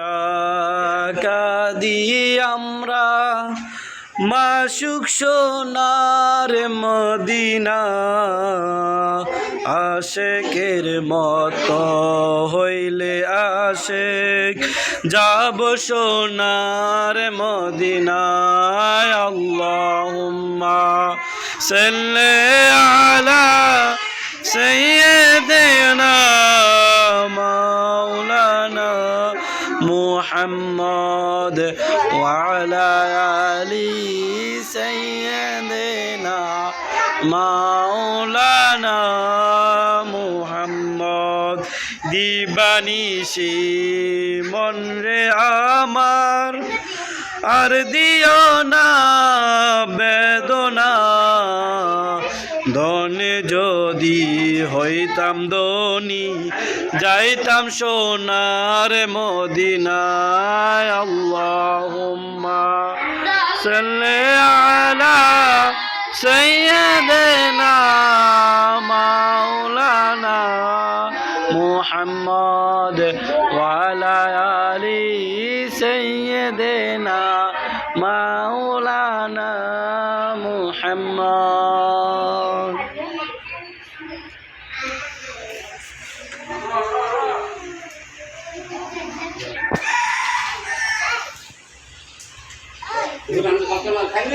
টাকা দিয়ে আমরা মাসুক সোনার মদিনা আশেকের মত হইলে আশেক যাব সোনার মদিনায়। আল্লাহুম্মা সাল্লি আলা সেই محمد وعلى آل سيدنا مولانا محمد দিবানিশি মন রে আমার আর দিও না বেদনা ধনে যদি হইতাম ধনী, যাইতাম সোনার মদিনায়। আল্লাহুম্মা সাল্লি আলা সাইয়্যিদিনা মাওলানা মুহাম্মদ ওয়ালা আলি সাইয়্যিদিনা। দেনা মাওলানা মুহাম্মদ। থাকবে